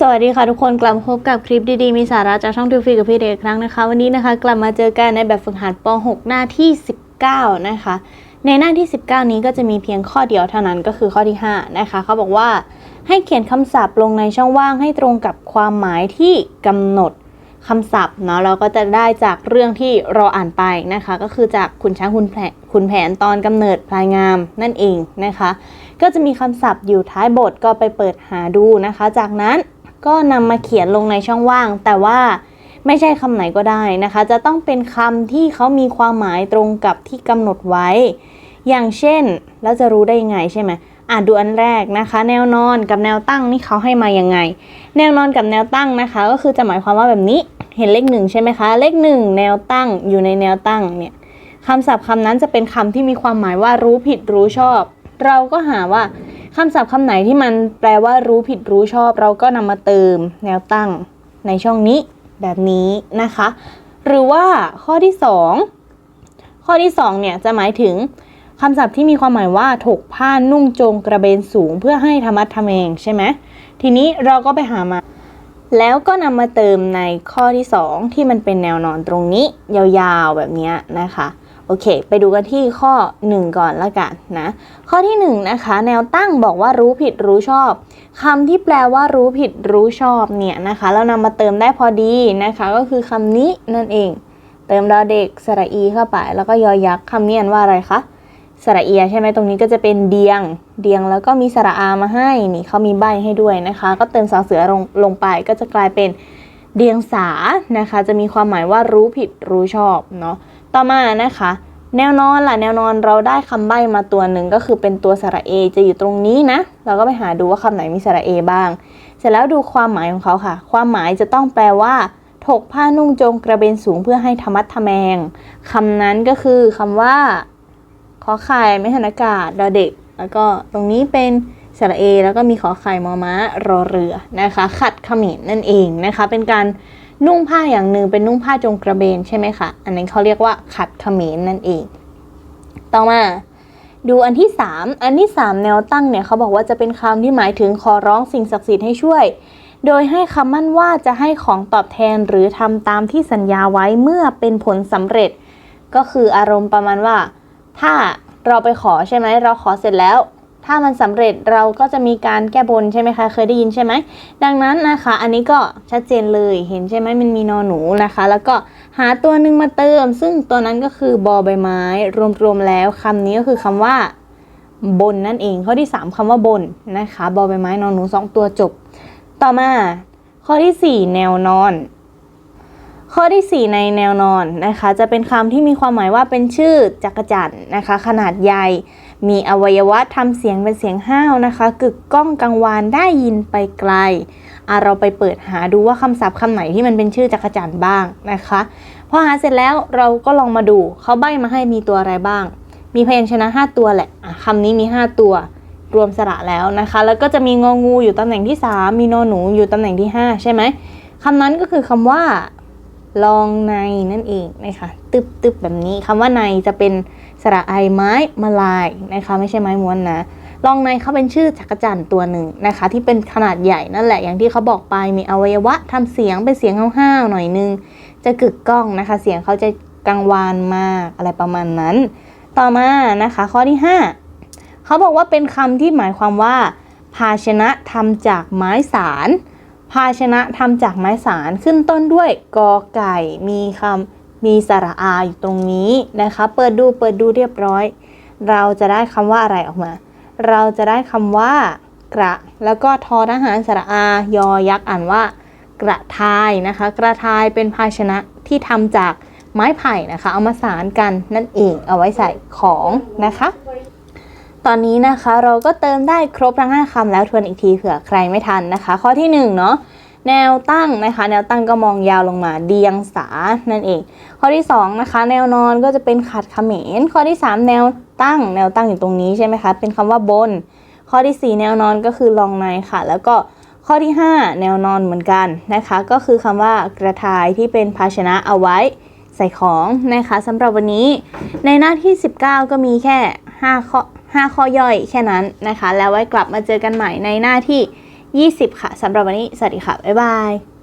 สวัสดีค่ะทุกคนกลับมาพบกับคลิปดีๆ มีสาระจากช่องทูฟีกับพี่เด็กอีกครั้งนะคะ วันนี้นะคะ กลับมาเจอกันในแบบฝึกหัดป .6 หน้าที่ 19 นะคะ ในหน้าที่ 19 นี้ก็จะมีเพียงข้อเดียวเท่านั้นก็คือข้อที่ 5 นะคะ เขาบอกว่าให้เขียนคำศัพท์ลงในช่องว่างให้ตรงกับความหมายที่กำหนดคำศัพท์เนาะเราก็จะได้จากเรื่องที่เราอ่านไปนะคะ ก็คือจากคุณช้างคุณแผนคุณแผนตอนกำเนิดพลายงามนั่นเองนะคะ ก็จะมีคำศัพท์อยู่ท้ายบทก็ไปเปิดหาดูนะคะ จากนั้น ก็นำมาเขียนลงในช่องว่าง แต่ว่าไม่ใช่คำไหนก็ได้นะคะ จะต้องเป็นคำที่เขามีความหมายตรงกับที่กำหนดไว้ อย่างเช่น แล้วจะรู้ได้ยังไงใช่ไหมอ่านดูอันแรกนะคะ แนวนอนกับแนวตั้งนี่เขาให้มายังไง แนวนอนกับแนวตั้งนะคะ ก็คือจะหมายความว่าแบบนี้เห็นเลขหนึ่งใช่ไหมคะ เลขหนึ่งแนวตั้งอยู่ในแนวตั้งเนี่ยคำศัพท์คำนั้นจะเป็นคำที่มีความหมายว่ารู้ผิดรู้ชอบ เราก็หาว่าคำศัพท์คำไหนที่มันแปลว่ารู้ผิดรู้ชอบ เราก็นำมาเติมแนวตั้งในช่องนี้แบบนี้นะคะ หรือว่าข้อที่สองข้อที่สองเนี่ยจะหมายถึงคำศัพท์ที่มีความหมายว่าถกผ้านุ่งโจงกระเบนสูงเพื่อให้ธรรมัดทำเองใช่ไหมทีนี้เราก็ไปหามาแล้วก็นำมาเติมในข้อที่ 2 ที่มันเป็นแนวนอนตรงนี้ ยาวๆแบบนี้นะคะ โอเค ไปดูกันที่ข้อ 1 ก่อนละกันนะ ข้อที่ 1 นะคะ แนวตั้งบอกว่ารู้ผิดรู้ชอบคำที่แปลว่ารู้ผิดรู้ชอบเนี่ยนะคะ เรานำมาเติมได้พอดีนะคะ ก็คือคำนี้นั่นเอง เติมดอเด็กสระอีเข้าไป แล้วก็ยอยักษ์คำนี้อ่านว่าอะไรคะสระเอียใช่ไหมตรงนี้ก็จะเป็นเดียง เดียงแล้วก็มีสระอามาให้นี่เขามีใบให้ด้วยนะคะ ก็เติมสอเสือลงลงไปก็จะกลายเป็นเดียงสานะคะ จะมีความหมายว่ารู้ผิดรู้ชอบเนาะ ต่อมานะคะ แนวนอนล่ะแนวนอนเราได้คำใบ้มาตัวหนึ่งก็คือเป็นตัวสระเอจะอยู่ตรงนี้นะ เราก็ไปหาดูว่าคำไหนมีสระเอบ้าง เสร็จแล้วดูความหมายของเขาค่ะ ความหมายจะต้องแปลว่าถกผ้านุ่งโจงกระเบนสูงเพื่อให้ธรรมัดทะแมงคำนั้นก็คือคำว่า ขอไข่ไม่หันอากาศดอเด็ก แล้วก็ตรงนี้เป็นสระเอ แล้วก็มีขอไข่มอม้ารอเรือนะคะ ขัดขมรนั่นเองนะคะ เป็นการ นุ่งผ้าอย่างหนึ่งเป็นนุ่งผ้าจงกระเบนใช่ไหมคะ อันนั้นเขาเรียกว่าขัดเขมรนั่นเอง ต่อมาดูอันที่ 3 อันที่ 3 แนวตั้งเนี่ยเขาบอกว่าจะเป็นคำที่หมายถึงขอร้องสิ่งศักดิ์สิทธิ์ให้ช่วย โดยให้คำมั่นว่าจะให้ของตอบแทนหรือทำตามที่สัญญาไว้เมื่อเป็นผลสำเร็จ ก็คืออารมณ์ประมาณว่า ถ้าเราไปขอใช่ไหมเราขอเสร็จแล้ว ถ้ามันสำเร็จเราก็จะมีการแก้บนใช่ไหมคะ เคยได้ยินใช่ไหม ดังนั้นนะคะ อันนี้ก็ชัดเจนเลยเห็นใช่ไหมมันมีนอหนูนะคะ แล้วก็หาตัวหนึ่งมาเติม ซึ่งตัวนั้นก็คือบอใบไม้ รวมๆแล้วคำนี้ก็คือคำว่าบนนั่นเอง ข้อที่ 3คำว่าบนนะคะบอใบไม้นอนหนูสองตัวจบ ต่อมา ข้อที่ 4 แนวนอน ข้อที่ 4 ในแนวนอนนะคะ จะเป็นคำที่มีความหมายว่าเป็นชื่อจักรจั่นนะคะ ขนาดใหญ่ มีอวัยวะทำเสียงเป็นเสียงห้าวนะคะ กึกก้องกังวานได้ยินไปไกลอะเราไปเปิดหาดูว่าคำศัพท์คำไหนที่มันเป็นชื่อจักรจั่นบ้างนะคะพอหาเสร็จแล้วเราก็ลองมาดูเขาใบ้มาให้มีตัวอะไรบ้าง มีพยัญชนะ 5 ตัวแหละะคำนี้มี 5 ตัว รวมสระแล้วนะคะ แล้วก็จะมีงองูอยู่ตำแหน่งที่ 3 มีนอหนูอยู่ตำแหน่งที่ 5 ใช่ไหมคำนั้นก็คือคำว่า ลองในนั่นเองนะคะตึบตึบแบบนี้คำว่าในจะเป็นสระไอไม้มาลายนะคะ ไม่ใช่ไม้ม้วนนะลองในเขาเป็นชื่อจักรจั่นตัวหนึ่งนะคะ ที่เป็นขนาดใหญ่นั่นแหละอย่างที่เขาบอกไปมีอวัยวะทำเสียงเป็นเสียงห้าวๆหน่อยนึง จะกึกก้องนะคะ เสียงเขาจะกังวานมากอะไรประมาณนั้น ต่อมานะคะ ข้อที่ 5 เขาบอกว่าเป็นคำที่หมายความว่า ภาชนะทำจากไม้สาร ภาชนะทำจากไม้สารขึ้นต้นด้วยกอไก่มีคำมีสระอาอยู่ตรงนี้นะคะ เปิดดูเปิดดูเรียบร้อย เราจะได้คำว่าอะไรออกมา เราจะได้คำว่ากระ แล้วก็ทอทหารสระอา ยอยักษ์อ่านว่า กระทายนะคะ กระทายเป็นภาชนะที่ทำจากไม้ไผ่นะคะ เอามาสารกันนั่นเองเอาไว้ใส่ของนะคะ ตอนนี้นะคะเราก็เติมได้ครบทั้ง5คำแล้วทวนอีกทีเผื่อใครไม่ทันนะคะ ข้อที่1เนาะแนวตั้งนะคะ แนวตั้งก็มองยาวลงมาเดียงสานั่นเอง ข้อที่2นะคะ แนวนอนก็จะเป็นขัดเขมรข้อที่ 3 แนวตั้ง แนวตั้งอยู่ตรงนี้ใช่ไหมคะเป็นคำว่าบน ข้อที่ 4 แนวนอนก็คือลองในค่ะ แล้วก็ข้อที่ 5 แนวนอนเหมือนกันนะคะ ก็คือคำว่ากระทายที่เป็นภาชนะเอาไว้ใส่ของนะคะสำหรับวันนี้ในหน้าที่ 19 ก็มีแค่5ข้อ 5 ข้อย่อยแค่นั้นนะคะ แล้วไว้กลับมาเจอกันใหม่ในหน้าที่ 20 ค่ะสำหรับวันนี้ สวัสดีค่ะ บ๊ายบาย